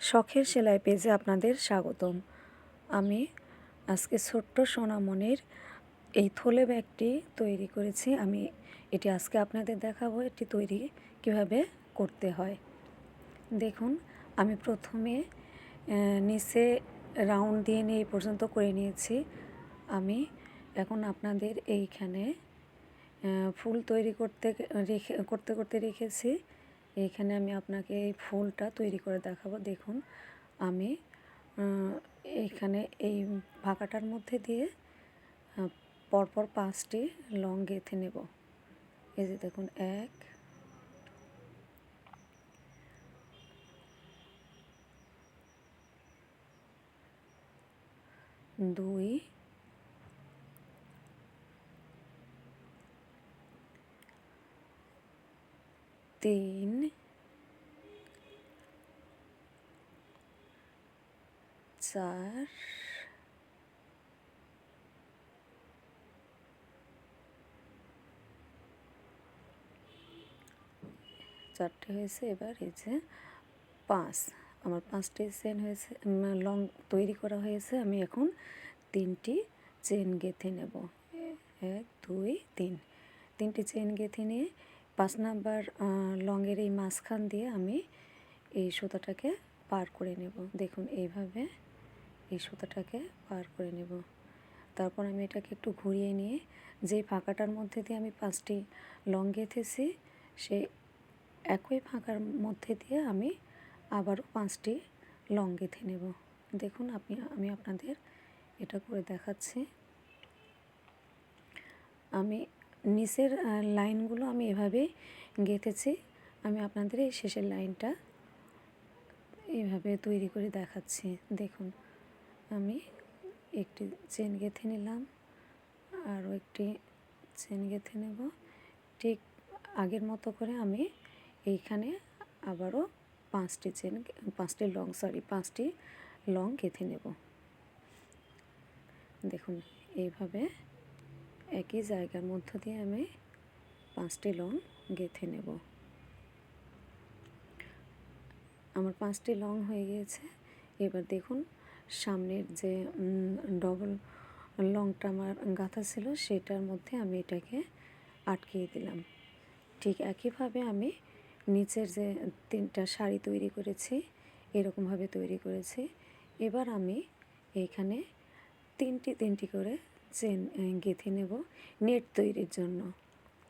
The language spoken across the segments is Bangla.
শখের সেলাই পেজে আপনাদের স্বাগতম। আমি আজকে ছোট্ট সোনামনির এই থলে ব্যাগটি তৈরি করেছি। আমি এটি আজকে আপনাদের দেখাবো, এটি তৈরি কীভাবে করতে হয়। দেখুন, আমি প্রথমে নিচে রাউন্ড দিয়ে নিয়ে এই পর্যন্ত করে নিয়েছি। আমি এখন আপনাদের এইখানে ফুল তৈরি করতে, রেখে, করতে করতে রেখেছি। এইখানে আমি আপনাকে এই ফুলটা তৈরি করে দেখাবো। দেখুন আমি আহ, এইখানে এই ফাঁকাটার মধ্যে দিয়ে পরপর পাঁচটি লং গেঁথে নেব। এই যে দেখুন এক দুই তিন চার চারটে হয়েছে এবার, এই যে পাঁচ। আমার পাঁচটি চেন হয়েছে লং তৈরি করা হয়েছে। আমি এখন তিনটি চেন গেঁথে নেব। এক, দুই, তিন। তিনটি চেন গেঁথে নিয়ে পাঁচ নাম্বার লংয়ের এই মাঝখান দিয়ে আমি এই সুতাটাকে পার করে নেব। দেখুন, এইভাবে এই সুতাটাকে পার করে নেব। তারপর আমি এটাকে একটু ঘুরিয়ে নিয়ে যে ফাঁকাটার মধ্যে দিয়ে আমি পাঁচটি লং গেঁথেছি সেই একই ফাঁকার মধ্যে দিয়ে আমি আবারও পাঁচটি লং গেঁথে নেব। দেখুন আপনি, আমি আপনাদের এটা করে দেখাচ্ছি। আমি নিচের লাইনগুলো আমি এভাবেই গেঁথেছি। আমি আপনাদের এই শেষের লাইনটা এইভাবে তৈরি করে দেখাচ্ছি। দেখুন। আমি একটি চেন গেঁথে নিলাম, আরও একটি চেন গেঁথে নেব। ঠিক আগের মতো করে আমি এইখানে আবারও পাঁচটি চেন, পাঁচটি লং, সরি, পাঁচটি লং গেঁথে নেব। দেখুন, এইভাবে একই জায়গার মধ্য দিয়ে আমি পাঁচটি লং গেঁথে নেব। আমার পাঁচটি লং হয়ে গিয়েছে। এবার দেখুন সামনের যে ডবল লংটা আমার গাঁথা ছিল, সেটার মধ্যে আমি এটাকে আটকিয়ে দিলাম। ঠিক একইভাবে আমি নিচের যে তিনটা শাড়ি তৈরি করেছি, এরকমভাবে তৈরি করেছি। এবার আমি এইখানে তিনটি তিনটি করে চেন গেঁথে নেব নেট তৈরির জন্য।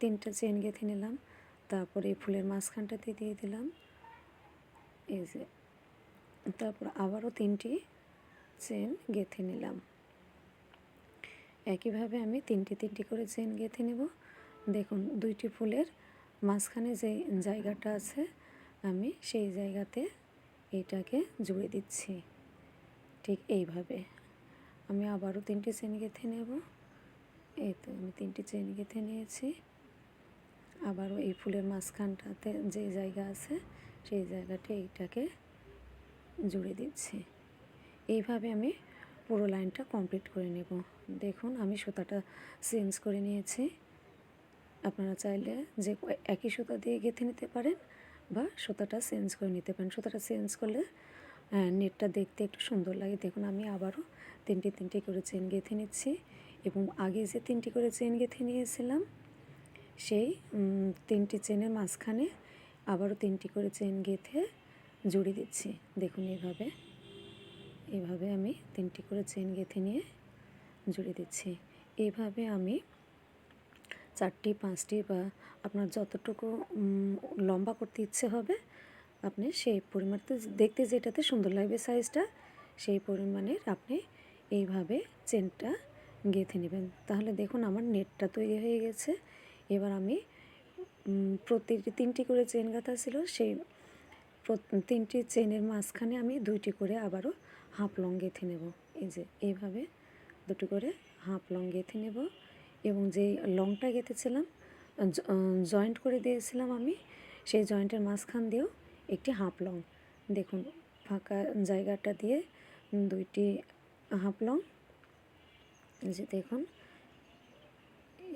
তিনটা চেন গেঁথে নিলাম, তারপরে ফুলের মাঝখানটাতে দিয়ে দিলাম। এই যে, তারপর আবারও তিনটি চেন গেঁথে নিলাম। একইভাবে আমি তিনটি তিনটি করে চেন গেঁথে নেব। দেখুন, দুইটি ফুলের মাঝখানে যে জায়গাটা আছে, আমি সেই জায়গাতে এটাকে জুড়ে দিচ্ছি। ঠিক এইভাবে। আমি আবারও তিনটি চেন গেঁথে নেব। এই তো আমি তিনটি চেন গেঁথে নিয়েছি। আবারও এই ফুলের মাঝখানটাতে যে জায়গা আছে, সেই জায়গাতে এইটাকে জুড়ে দিচ্ছি। এইভাবে আমি পুরো লাইনটা কমপ্লিট করে নেব। দেখুন, আমি সুতাটা চেঞ্জ করে নিয়েছি। আপনারা চাইলে যে একই সুতা দিয়ে গেঁথে নিতে পারেন বা সুতাটা চেঞ্জ করে নিতে পারেন। সুতাটা চেঞ্জ করলে নেটটা দেখতে একটু সুন্দর লাগে। দেখুন, আমি আবারও তিনটি তিনটি করে চেন গেঁথে নিচ্ছি এবং আগে যে তিনটি করে চেন গেঁথে নিয়েছিলাম, সেই তিনটি চেনের মাঝখানে আবারও তিনটি করে চেন গেঁথে জুড়ে দিচ্ছি। দেখুন এইভাবে। এইভাবে আমি তিনটি করে চেন গেঁথে নিয়ে জুড়ে দিচ্ছি। এইভাবে আমি চারটি, পাঁচটি বা আপনার যতটুকু লম্বা করতে ইচ্ছে হবে, আপনি সেই পরিমাণতে দেখতে যেটাতে সুন্দর লাগবে সাইজটা, সেই পরিমাণের আপনি এইভাবে চেনটা গেঁথে নেবেন। তাহলে দেখুন আমার নেটটা তৈরি হয়ে গেছে। এবার আমি প্রতিটি তিনটি করে চেন গাঁথা ছিল, সেই তিনটি চেনের মাঝখানে আমি দুইটি করে আবারও হাফ লং গেঁথে নেব। এই যে, এইভাবে দুটো করে হাফ লং গেঁথে নেব এবং যেই লংটা গেঁথেছিলাম জয়েন্ট করে দিয়েছিলাম আমি, সেই জয়েন্টের মাঝখান দিয়েও একটি হাফ লং। দেখুন, ফাঁকা জায়গাটা দিয়ে দুইটি হাফ লং যে দেখুন,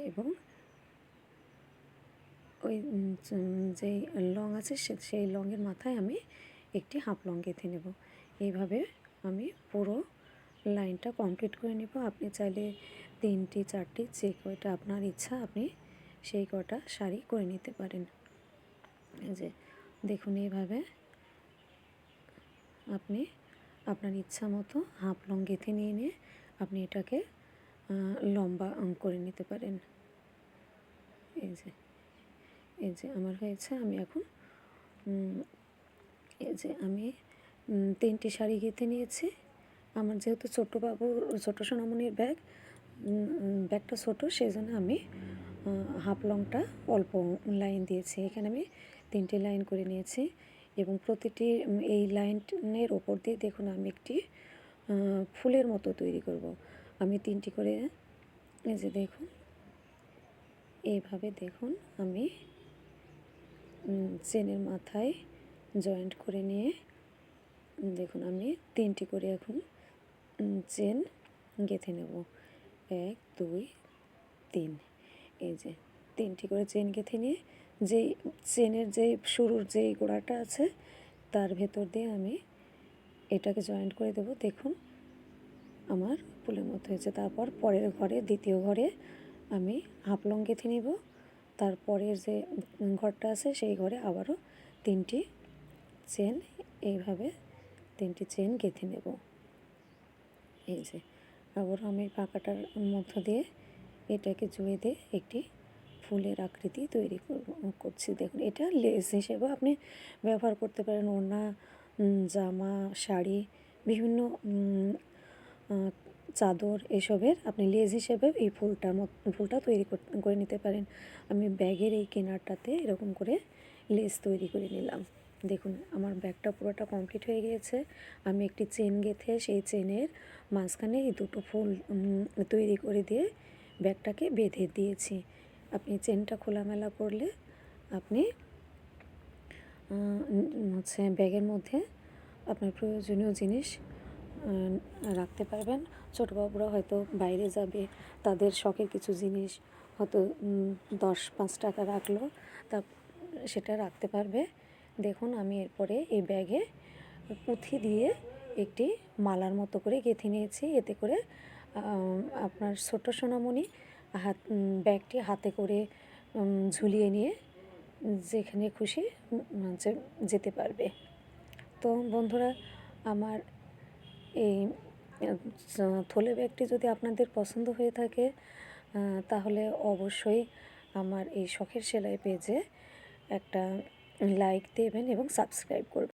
এবং ওই যেই লং আছে সেই লংয়ের মাথায় আমি একটি হাফ লং গেঁথে নেব। এইভাবে আমি পুরো লাইনটা কমপ্লিট করে নেব। আপনি চাইলে তিনটি, চারটি, যে কয়টা আপনার ইচ্ছা আপনি সেই কটা শাড়ি করে নিতে পারেন। এই যে, দেখুন এইভাবে আপনি আপনার ইচ্ছা মতো হাফ লং গেঁথে নিয়ে নিয়ে আপনি এটাকে লম্বা করে নিতে পারেন। এই যে এই যে আমার হয়েছে, আমি এখন এই যে আমি তিনটি শাড়ি গেঁথে নিয়েছি। আমার যেহেতু ছোট্ট বাবুর ছোটো সোনামণির ব্যাগ ব্যাগটা ছোটো সেই জন্য আমি হাফ লংটা অল্প লাইন দিয়েছি। এখানে আমি তিনটি লাইন করে নিয়েছি এবং প্রতিটি এই লাইনের ওপর দিয়ে দেখুন আমি একটি ফুলের মতো তৈরি করব। আমি তিনটি করে, এই যে দেখুন, এইভাবে দেখুন আমি চেনের মাথায় জয়েন্ট করে নিয়ে দেখুন, আমি তিনটি করে এখন চেন গেঁথে নেব। এক, দুই, তিন। এই যে, তিনটি করে চেন গেঁথে নিয়ে যেই চেনের যে শুরুর যেই গোড়াটা আছে, তার ভেতর দিয়ে আমি এটাকে জয়েন্ট করে দেব। দেখুন, আমার ফুলের মতো হয়েছে। তারপর পরের ঘরে, দ্বিতীয় ঘরে আমি হাফ লং গেঁথে নিব। তারপরের যে ঘরটা আছে, সেই ঘরে আবারও তিনটি চেন এইভাবে তিনটি চেন গেঁথে নেব। এই যে আবারও আমি পাকাটার মধ্য দিয়ে এটাকে জুড়ে দিয়ে একটি ফুলের আকৃতি তৈরি করছি। দেখুন, এটা লেস হিসেবেও আপনি ব্যবহার করতে পারেন। ওড়না জামা, শাড়ি, বিভিন্ন চাদর এসবের আপনি লেজ হিসেবে এই ফুলটার ফুলটা তৈরি করে নিতে পারেন। আমি ব্যাগের এই কেনারটাতে এরকম করে লেস তৈরি করে নিলাম। দেখুন, আমার ব্যাগটা পুরোটা কমপ্লিট হয়ে গিয়েছে। আমি একটি চেন গেঁথে সেই চেনের মাঝখানে এই দুটো ফুল তৈরি করে দিয়ে ব্যাগটাকে বেঁধে দিয়েছি। আপনি চেনটা খোলামেলা করলে আপনি হচ্ছে ব্যাগের মধ্যে আপনার প্রয়োজনীয় জিনিস রাখতে পারবেন। ছোটো বাবুরা হয়তো বাইরে যাবে, তাদের শখের কিছু জিনিস হয়তো দশ পাঁচ টাকা রাখল, তা সেটা রাখতে পারবে। দেখুন, আমি এরপরে এই ব্যাগে পুঁথি দিয়ে একটি মালার মতো করে গেঁথে নিয়েছি। এতে করে আপনার ছোটো সোনামণি হাত ব্যাগটি হাতে করে ঝুলিয়ে নিয়ে যেখানে খুশি যেতে পারবে। তো বন্ধুরা, আমার এই থলে ব্যাগটি যদি আপনাদের পছন্দ হয়ে থাকে তাহলে অবশ্যই আমার এই শখের সেলাই পেজে একটা লাইক দেবেন এবং সাবস্ক্রাইব করবেন।